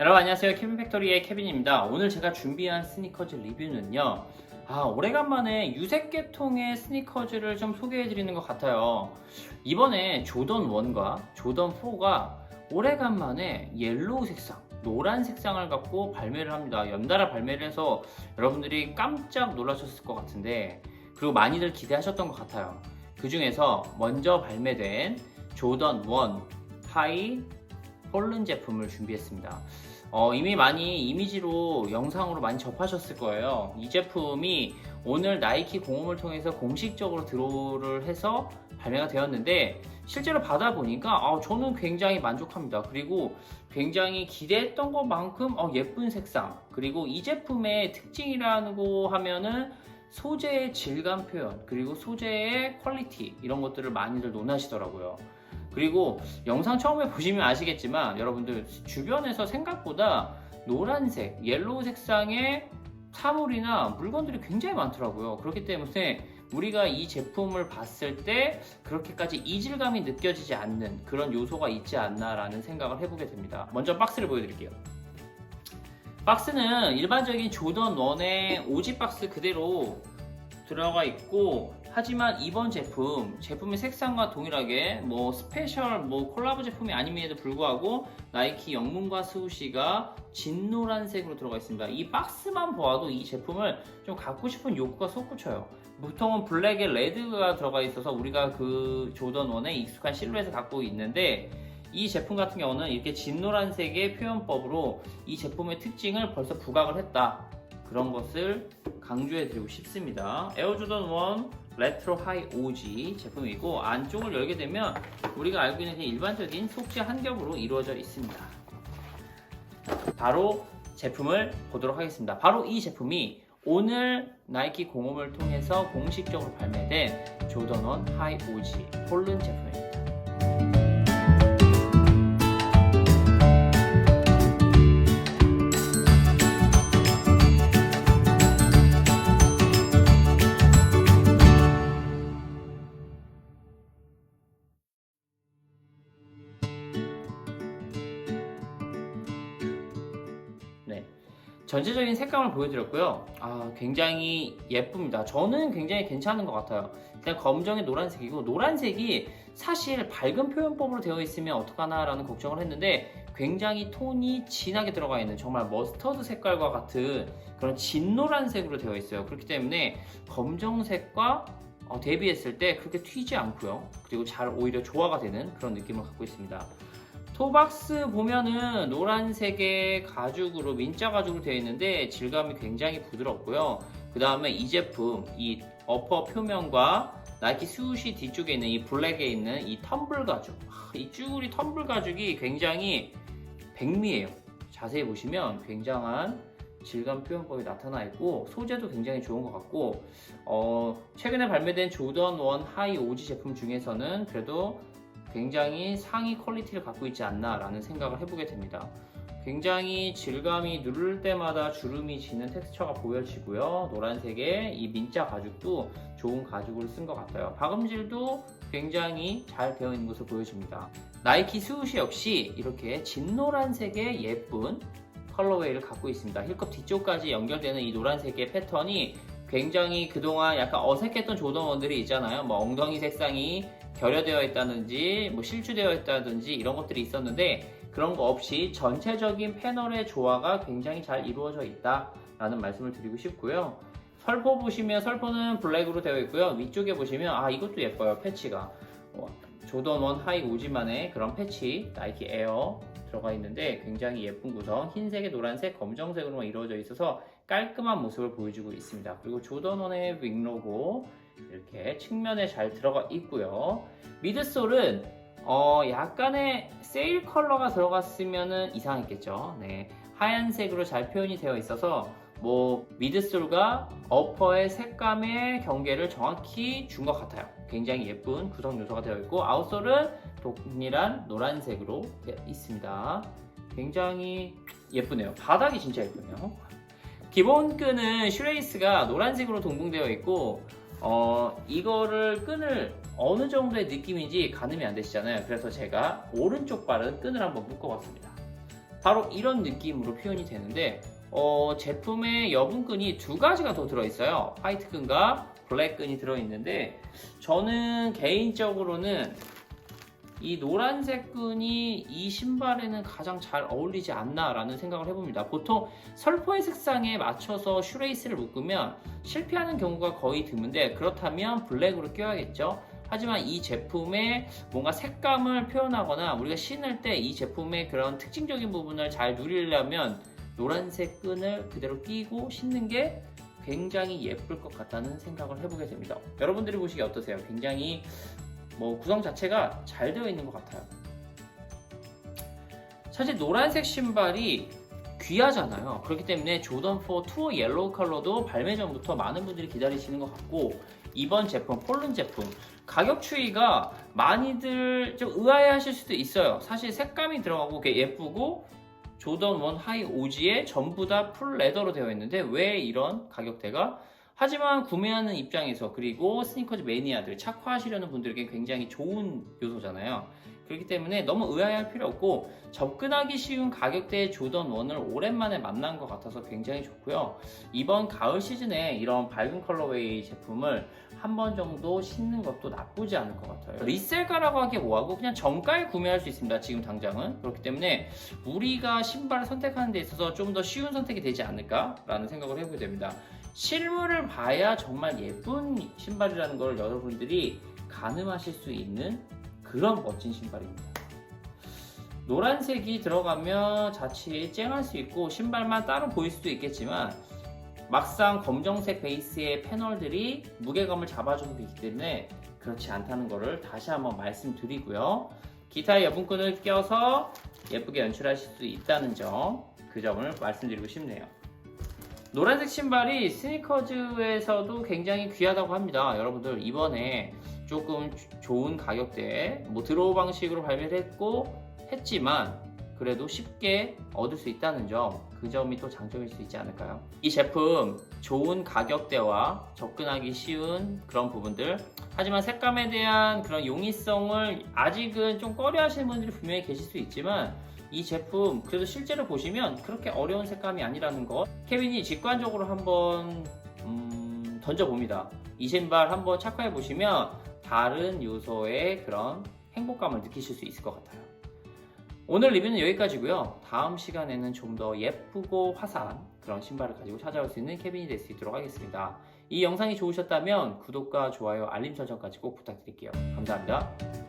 여러분 안녕하세요. 케빈 팩토리의 케빈입니다. 오늘 제가 준비한 스니커즈 리뷰는요 아 오래간만에 유색 계통의 스니커즈를 좀 소개해 드리는 것 같아요. 이번에 조던 1과 조던 4가 오래간만에 옐로우 색상 노란 색상을 갖고 발매를 합니다. 연달아 발매를 해서 여러분들이 깜짝 놀라셨을 것 같은데 그리고 많이들 기대하셨던 것 같아요. 그 중에서 먼저 발매된 조던 1 하이 폴른 제품을 준비했습니다. 어, 이미 많이 이미지로 영상으로 많이 접하셨을 거예요. 이 제품이 오늘 나이키 공홈을 통해서 공식적으로 드로우를 해서 발매가 되었는데 실제로 받아보니까 아, 저는 굉장히 만족합니다. 그리고 굉장히 기대했던 것만큼 어, 예쁜 색상 그리고 이 제품의 특징이라고 하면은 소재의 질감 표현 그리고 소재의 퀄리티 이런 것들을 많이들 논하시더라고요. 그리고 영상 처음에 보시면 아시겠지만 여러분들 주변에서 생각보다 노란색, 옐로우 색상의 사물이나 물건들이 굉장히 많더라고요. 그렇기 때문에 우리가 이 제품을 봤을 때 그렇게까지 이질감이 느껴지지 않는 그런 요소가 있지 않나라는 생각을 해보게 됩니다. 먼저 박스를 보여드릴게요. 박스는 일반적인 조던 1의 오지 박스 그대로 들어가 있고 하지만 이번 제품 제품의 색상과 동일하게 뭐 스페셜 뭐 콜라보 제품이 아님에도 불구하고 나이키 영문과 스우시가 진노란색으로 들어가 있습니다. 이 박스만 보아도 이 제품을 좀 갖고 싶은 욕구가 솟구쳐요. 보통은 블랙에 레드가 들어가 있어서 우리가 그 조던 1의 익숙한 실루엣을 갖고 있는데 이 제품 같은 경우는 이렇게 진노란색의 표현법으로 이 제품의 특징을 벌써 부각을 했다. 그런 것을 강조해 드리고 싶습니다. 에어조던 1 레트로 하이 OG 제품이고 안쪽을 열게 되면 우리가 알고 있는 일반적인 속지 한 겹으로 이루어져 있습니다. 바로 제품을 보도록 하겠습니다. 바로 이 제품이 오늘 나이키 공홈을 통해서 공식적으로 발매된 조던 1 하이 OG 폴른 제품입니다. 전체적인 색감을 보여드렸고요. 아, 굉장히 예쁩니다. 저는 굉장히 괜찮은 것 같아요. 그냥 검정에 노란색이고, 노란색이 사실 밝은 표현법으로 되어 있으면 어떡하나라는 걱정을 했는데, 굉장히 톤이 진하게 들어가 있는 정말 머스터드 색깔과 같은 그런 진노란색으로 되어 있어요. 그렇기 때문에 검정색과 어, 대비했을 때 그렇게 튀지 않고요. 그리고 잘 오히려 조화가 되는 그런 느낌을 갖고 있습니다. 토박스 보면은 노란색의 가죽으로 민자 가죽으로 되어 있는데 질감이 굉장히 부드럽고요. 그 다음에 이 제품 이 어퍼 표면과 나이키 스우시 뒤쪽에 있는 이 블랙에 있는 이 텀블 가죽 아, 이 쭈구리 텀블 가죽이 굉장히 백미해요. 자세히 보시면 굉장한 질감 표현법이 나타나 있고 소재도 굉장히 좋은 것 같고 어, 최근에 발매된 조던 1 하이 오지 제품 중에서는 그래도 굉장히 상위 퀄리티를 갖고 있지 않나라는 생각을 해보게 됩니다. 굉장히 질감이 누를 때마다 주름이 지는 텍스처가 보여지고요. 노란색의 이 민자 가죽도 좋은 가죽을 쓴 것 같아요. 박음질도 굉장히 잘 되어 있는 것으로 보여집니다. 나이키 스우시 역시 이렇게 진노란색의 예쁜 컬러웨이를 갖고 있습니다. 힐컵 뒤쪽까지 연결되는 이 노란색의 패턴이 굉장히 그동안 약간 어색했던 조던원들이 있잖아요. 뭐 엉덩이 색상이 결여되어 있다든지 뭐 실추되어 있다든지 이런 것들이 있었는데 그런 거 없이 전체적인 패널의 조화가 굉장히 잘 이루어져 있다라는 말씀을 드리고 싶고요. 설포 보시면 설포는 블랙으로 되어 있고요. 위쪽에 보시면 아 이것도 예뻐요. 패치가 어, 조던 원 하이 오지만의 그런 패치 나이키 에어 들어가 있는데 굉장히 예쁜 구성 흰색에 노란색 검정색으로만 이루어져 있어서 깔끔한 모습을 보여주고 있습니다. 그리고 조던 원의 윙 로고 이렇게 측면에 잘 들어가 있고요. 미드솔은 어, 약간의 세일 컬러가 들어갔으면 이상했겠죠. 네. 하얀색으로 잘 표현이 되어 있어서 뭐 미드솔과 어퍼의 색감의 경계를 정확히 준 것 같아요. 굉장히 예쁜 구성 요소가 되어 있고 아웃솔은 동일한 노란색으로 되어 있습니다. 굉장히 예쁘네요. 바닥이 진짜 예쁘네요. 기본 끈은 슈레이스가 노란색으로 동봉되어 있고 어, 이거를 끈을 어느 정도의 느낌인지 가늠이 안 되시잖아요. 그래서 제가 오른쪽 발은 끈을 한번 묶어봤습니다. 바로 이런 느낌으로 표현이 되는데 어, 제품의 여분끈이 두 가지가 더 들어있어요. 화이트 끈과 블랙 끈이 들어있는데 저는 개인적으로는 이 노란색 끈이 이 신발에는 가장 잘 어울리지 않나라는 생각을 해봅니다. 보통 설포의 색상에 맞춰서 슈레이스를 묶으면 실패하는 경우가 거의 드문데 그렇다면 블랙으로 껴야겠죠. 하지만 이 제품의 뭔가 색감을 표현하거나 우리가 신을 때 이 제품의 그런 특징적인 부분을 잘 누리려면 노란색 끈을 그대로 끼고 신는 게 굉장히 예쁠 것 같다는 생각을 해보게 됩니다. 여러분들이 보시기에 어떠세요? 굉장히 뭐 구성 자체가 잘 되어 있는 것 같아요. 사실 노란색 신발이 귀하잖아요. 그렇기 때문에 조던 4 투어 옐로우 컬러도 발매 전부터 많은 분들이 기다리시는 것 같고 이번 제품 폴른 제품 가격 추이가 많이들 좀 의아해 하실 수도 있어요. 사실 색감이 들어가고 꽤 예쁘고 조던 1 하이 오지에 전부 다 풀 레더로 되어 있는데 왜 이런 가격대가? 하지만 구매하는 입장에서 그리고 스니커즈 매니아들 착화하시려는 분들에게 굉장히 좋은 요소잖아요. 그렇기 때문에 너무 의아해할 필요 없고 접근하기 쉬운 가격대의 조던 1을 오랜만에 만난 것 같아서 굉장히 좋고요. 이번 가을 시즌에 이런 밝은 컬러웨이 제품을 한 번 정도 신는 것도 나쁘지 않을 것 같아요. 리셀가라고 하기에 뭐하고 그냥 정가에 구매할 수 있습니다. 지금 당장은 그렇기 때문에 우리가 신발을 선택하는 데 있어서 좀 더 쉬운 선택이 되지 않을까라는 생각을 해보게 됩니다. 실물을 봐야 정말 예쁜 신발이라는 걸 여러분들이 가늠하실 수 있는 그런 멋진 신발입니다. 노란색이 들어가면 자칫 쨍할 수 있고 신발만 따로 보일 수도 있겠지만 막상 검정색 베이스의 패널들이 무게감을 잡아주고 있기 때문에 그렇지 않다는 것을 다시 한번 말씀드리고요. 기타의 여분끈을 껴서 예쁘게 연출하실 수 있다는 점, 그 점을 말씀드리고 싶네요. 노란색 신발이 스니커즈에서도 굉장히 귀하다고 합니다. 여러분들 이번에 조금 좋은 가격대에 뭐 드로우 방식으로 발매를 했고 했지만 그래도 쉽게 얻을 수 있다는 점, 그 점이 또 장점일 수 있지 않을까요? 이 제품 좋은 가격대와 접근하기 쉬운 그런 부분들, 하지만 색감에 대한 그런 용이성을 아직은 좀 꺼려 하시는 분들이 분명히 계실 수 있지만 이 제품 그래도 실제로 보시면 그렇게 어려운 색감이 아니라는 것 케빈이 직관적으로 한번 음, 던져봅니다. 이 신발 한번 착화해 보시면 다른 요소의 그런 행복감을 느끼실 수 있을 것 같아요. 오늘 리뷰는 여기까지고요. 다음 시간에는 좀 더 예쁘고 화사한 그런 신발을 가지고 찾아올 수 있는 케빈이 될 수 있도록 하겠습니다. 이 영상이 좋으셨다면 구독과 좋아요, 알림 설정까지 꼭 부탁드릴게요. 감사합니다.